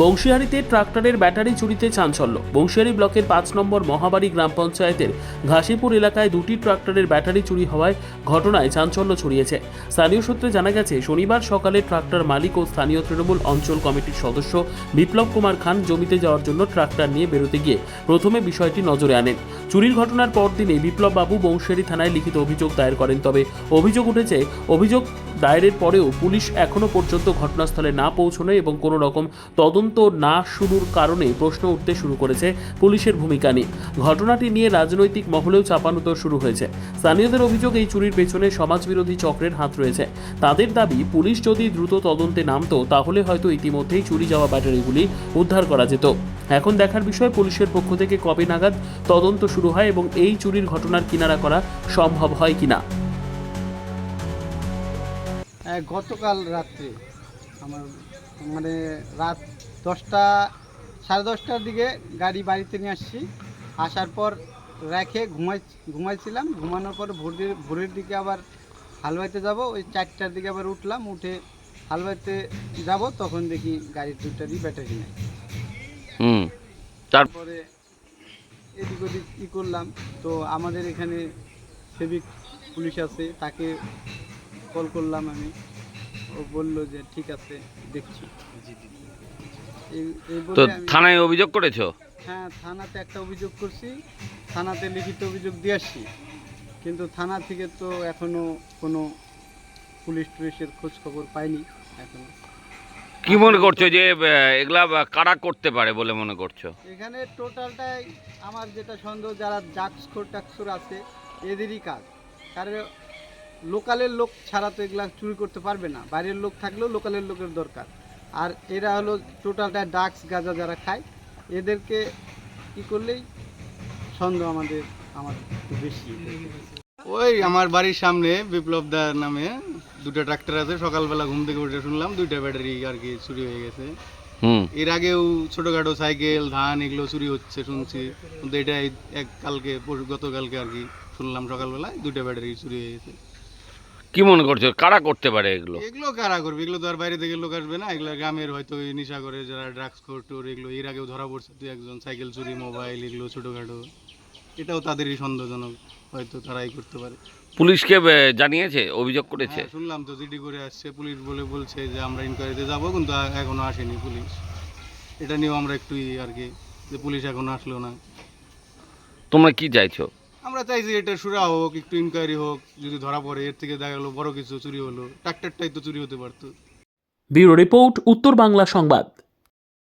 বংশীহারিতে ট্রাক্টরের ব্যাটারি চুরিতে চাঞ্চল্য। বংশীহারি ব্লকের পাঁচ নম্বর মহাবাড়ি গ্রাম পঞ্চায়েতের ঘাসিপুর এলাকায় দুটি ট্রাক্টরের ব্যাটারি চুরি হওয়ায় ঘটনায় চাঞ্চল্য ছড়িয়েছে। স্থানীয় সূত্রে জানা গেছে, শনিবার সকালে ট্রাক্টর মালিক ও স্থানীয় তৃণমূল অঞ্চল কমিটির সদস্য বিপ্লব কুমার খান জমিতে যাওয়ার জন্য ট্রাক্টর নিয়ে বেরোতে গিয়ে প্রথমে বিষয়টি নজরে আনেন। চুরির ঘটনার পরদিনে বিপ্লব বাবু বংশীহারি থানায় লিখিত অভিযোগ দায়ের করেন, তবে অভিযোগ উঠেছে, অভিযোগ দায়েরের পরেও পুলিশ এখনও পর্যন্ত ঘটনাস্থলে না পৌঁছনো এবং কোনো রকম তদন্ত না শুরুর কারণে প্রশ্ন উঠতে শুরু করেছে পুলিশের ভূমিকা নিয়ে। ঘটনাটি নিয়ে রাজনৈতিক মহলেও চাপানুতর শুরু হয়েছে। স্থানীয়দের অভিযোগ এই চুরির পেছনে সমাজবিরোধী চক্রের হাত রয়েছে। তাদের দাবি পুলিশ যদি দ্রুত তদন্তে নামতো তাহলে হয়তো ইতিমধ্যেই চুরি যাওয়া ব্যাটারিগুলি উদ্ধার করা যেত। এখন দেখার বিষয় পুলিশের পক্ষ থেকে কবে নাগাদ তদন্ত শুরু হয় এবং এই চুরির ঘটনার কিনারা করা সম্ভব হয় কিনা? হ্যাঁ, গতকাল রাত্রে আমার মানে রাত দশটা সাড়ে দশটার দিকে গাড়ি বাড়িতে নিয়ে আসছি। আসার পর রেখে ঘুমাই ঘুমাইছিলাম। ঘুমানোর পর ভোরের ভোরের দিকে আবার হালবাইতে যাব। ওই চারটার দিকে আবার উঠলাম উঠে হালবাইতে যাব। তখন দেখি গাড়ির দুটারই ব্যাটারি নেই। হুম। তারপরে এদিক ওদিক ই করলাম। তো আমাদের এখানে সেবিক পুলিশ আছে তাকে কল করলাম আমি। ও বলল যে ঠিক আছে। দেখছি। এই এই বলে তো থানায় অভিযোগ করেছ? হ্যাঁ থানাতে একটা অভিযোগ করছি থানাতে লিখিত অভিযোগ দিয়ে আসছি। কিন্তু থানা থেকে তো এখনও কোনো পুলিশ টুলিশের খোঁজ খবর পাইনি এখনও। কি মনে করছ যে এগুলা কারা করতে পারে বলে মনে করছ? এখানে টোটালটাই আমার যেটা সন্দেহ যারা জাক্সখোর টাক্সোর আছে এদেরই কাজ। কারণ লোকালের লোক ছাড়া তো এগুলা চুরি করতে পারবে না। বাইরের লোক থাকলেও লোকালের লোকের দরকার। আর এরা হলো টোটালটা ডাক্স গাঁজা যারা খায় এদেরকে কি করলেই সন্দেহ আমাদের আমার একটু বেশি। ওই আমার বাড়ির সামনে বিপ্লব দা নামে দুটো ট্রাক্টর আছে। সকালবেলা ঘুম থেকে উঠে শুনলাম দুইটা ব্যাটারি আর কি চুরি হয়ে গেছে। এর আগেও ছোটখাটো সাইকেল ধান এগুলো চুরি হচ্ছে শুনছি। কিন্তু এটা এক কালকে গতকালকে আর কি শুনলাম সকালবেলায় দুইটা ব্যাটারি চুরি হয়ে গেছে। কি মনে করছ? কারা করতে পারে এগুলো? এগুলো কারা করবে? এগুলো তো আর বাইরে থেকে লোক আসবে না। এগুলো গ্রামের হয়তো নেশা করে যারা ড্রাগস টোর এগুলো এর আগেও ধরা পড়ছে। তুই একজন সাইকেল চুরি মোবাইল এগুলো ছোটখাটো। এটাও তাদেরই সন্দেহজনক হয়তো তারাই করতে পারে। পুলিশকে জানিয়েছে? অভিযোগ করেছে? হ্যাঁ, শুনলাম তো জিডি করে আসছে। পুলিশ বলে বলছে যে আমরা ইনকোয়ারিতে যাব কিন্তু আ- এখনও আসেনি পুলিশ। এটা নিয়েও আমরা একটু ই আর কি যে পুলিশ এখনও আসলো না। তোমরা কি চাইছো? আমরা চাইছি এটা সুরা হোক, একটু ইনকোয়ারি হোক, যদি ধরা পড়ে, এর থেকে দেখা গেলো বড় কিছু চুরি হলো ট্রাক্টরটাই তো চুরি হতে পারতো। ব্যুরো রিপোর্ট, উত্তর বাংলা সংবাদ।